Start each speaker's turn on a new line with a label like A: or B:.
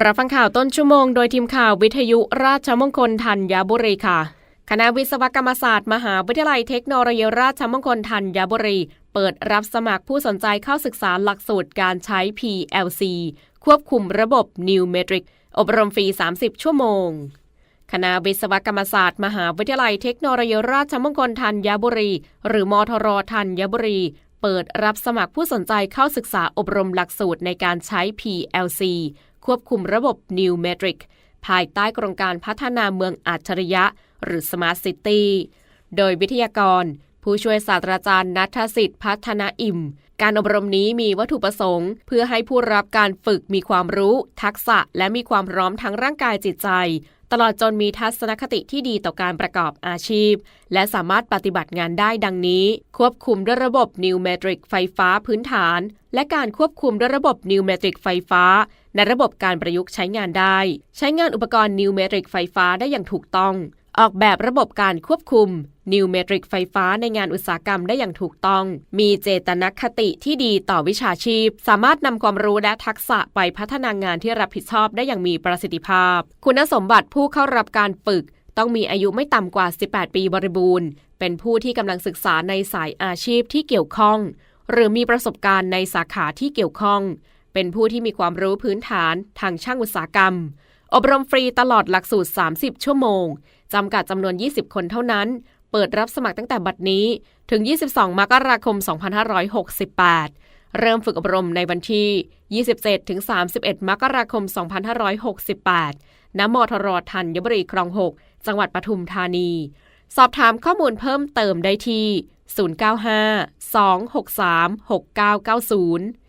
A: รับฟังข่าวต้นชั่วโมงโดยทีมข่าววิทยุราชมงคลธัญบุรีค่ะ คณะวิศวกรรมศาสตร์ มหาวิทยาลัยเทคโนโลยีราชมงคลธัญบุรี เปิดรับสมัครผู้สนใจเข้าศึกษาหลักสูตรการใช้ PLC ควบคุมระบบ New Metric อบรมฟรี 30 ชั่วโมง คณะวิศวกรรมศาสตร์ มหาวิทยาลัยเทคโนโลยีราชมงคลธัญบุรี หรือมทรธัญบุรีเปิดรับสมัครผู้สนใจเข้าศึกษาอบรมหลักสูตรในการใช้ PLC ควบคุมระบบ New Metric ภายใต้โครงการพัฒนาเมืองอัจฉริยะ หรือ Smart City โดยวิทยากร ผู้ช่วยศาสตราจารย์นัทสิทธิ์พัฒนาอิ่ม การอบรมนี้มีวัตถุประสงค์ เพื่อให้ผู้รับการฝึกมีความรู้ ทักษะ และมีความพร้อมทั้งร่างกายจิตใจ ตลอดจนมีทัศนคติที่ดีต่อการประกอบอาชีพ และสามารถปฏิบัติงานได้ดังนี้ ควบคุมด้วยระบบ New Metric ไฟฟ้าพื้นฐาน และการควบคุมด้วยระบบ New Metric ไฟฟ้า ในระบบการประยุกต์ใช้งานได้ ใช้งานอุปกรณ์ New Metric ไฟฟ้าได้อย่างถูกต้อง ออกแบบระบบการควบคุม New Metric ไฟฟ้าในงานอุตสาหกรรมได้อย่างถูกต้อง มีเจตนคติที่ดีต่อวิชาชีพ สามารถนำความรู้และทักษะไปพัฒนางานที่รับผิดชอบได้อย่างมีประสิทธิภาพ คุณสมบัติผู้เข้ารับการฝึก ต้องมีอายุไม่ต่ำกว่า 18 ปีบริบูรณ์ เป็นผู้ที่กำลังศึกษาในสายอาชีพที่เกี่ยวข้อง หรือมีประสบการณ์ในสาขาที่เกี่ยวข้อง เป็นผู้ที่มีความรู้พื้นฐานทางช่างอุตสาหกรรม อบรมฟรีตลอดหลักสูตร 30 ชั่วโมง จำกัดจำนวน 20 คนเท่านั้น เปิดรับสมัครตั้งแต่บัดนี้ถึง 22 มกราคม 2568 เริ่มฝึกอบรมในวันที่ 27 ถึง 31 มกราคม 2568 ณ มทรธัญบุรีคลอง 6 จังหวัดปทุมธานี สอบถามข้อมูลเพิ่มเติมได้ที่ 095 263 6990